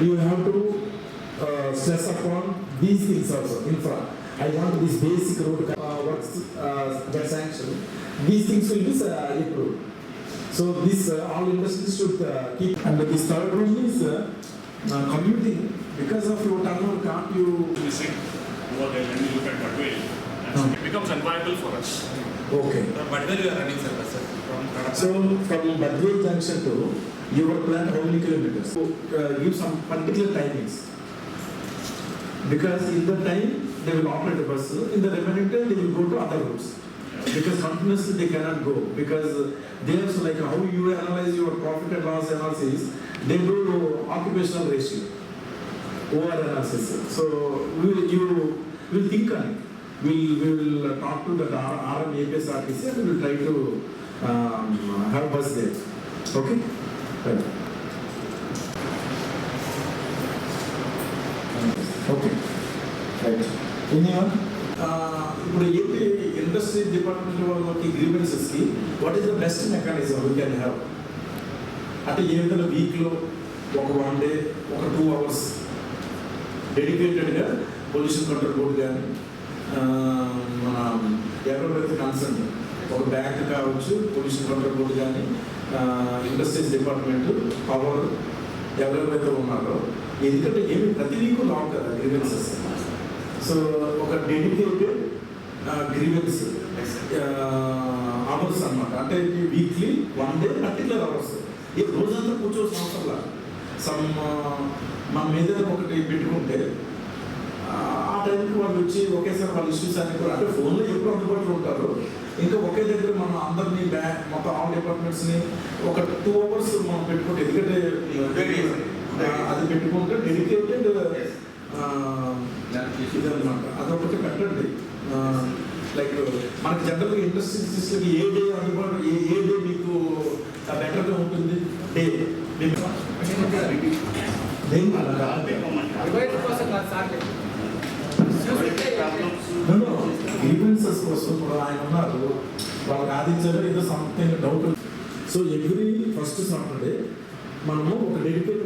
you have to uh, stress upon these things also, infra. I want this basic road uh, works uh, get sanctioned. These things will be uh, improved. So this uh, all industries should uh, keep. And this third one is uh, uh, commuting. Because of your tunnel, can't you missing what when you look at Badwell? Hmm. It becomes unviable for us. Okay. But where you are running services. From so from Badwell Junction to your plant, how many kilometers? So uh, give some particular timings. Because in the time they will operate the bus, in the remaining time they will go to other routes. Because continuously they cannot go because they also like how you analyze your profit and loss analysis, they do occupational ratio, OR analysis. So we, you will think on it. We, we will talk to the RM APS RTC and we will try to um, have bus there. Okay? Okay Okay. Right. ఇప్పుడు AP industry department వాళ్ళకి గ్రీవెన్సెస్కి what is the best mechanism we can have అంటే ఏ విధంగా వీక్లో ఒక one day ఒక two hours డెడికేటెడ్గా pollution control board కానీ మన ఎవరైతే కన్సర్న్ ఒక బ్యాంక్ కావచ్చు పొల్యూషన్ కంట్రోల్ బోర్డు కానీ ఇండస్ట్రీస్ డిపార్ట్మెంట్ పవర్ ఎవరెవరైతే ఉన్నారో ఎందుకంటే ఏమి ప్రతి వీక్ లాంగ్ కదా గ్రీవెన్సెస్ సో ఒక డెడికేటెడ్ గ్రీవెన్స్ అవర్స్ అన్నమాట. అంటే weekly one day particular hours ఈ రోజంతా కూర్చోవలసిన అవసరం సమ్ మన మీద ఒకటి పెట్టుకుంటే టైంకి వాళ్ళు వచ్చి ఒకేసారి వాళ్ళ ఇష్యూస్ అన్ని కూడా అంటే ఫోన్లో ఎప్పుడు అందుబాటులో ఉంటారు ఇంకా ఒకే దగ్గర మనం అందరినీ బ్యాంక్ మొత్తం ఆల్ డిపార్ట్మెంట్స్ని ఒక టూ అవర్స్ మనం పెట్టుకుంటే ఎందుకంటే అది పెట్టుకుంటే డెడికేటెడ్ ఇదన్నమాట అదొకటి పెట్టండి లైక్ మనకి జనరల్గా ఇండస్ట్రీస్కి ఏ డే అందుబాటు ఏ ఏ డే మీకు బెటర్గా ఉంటుంది డే దేని రివైట్ కోసం కాదు సార్ గ్రీవెన్సెస్ కోసం కూడా ఆయన ఉన్నారు. వాళ్ళకి ఆదించారు ఏదో something doubt so every first Saturday మనము ఒక డెడికేటెడ్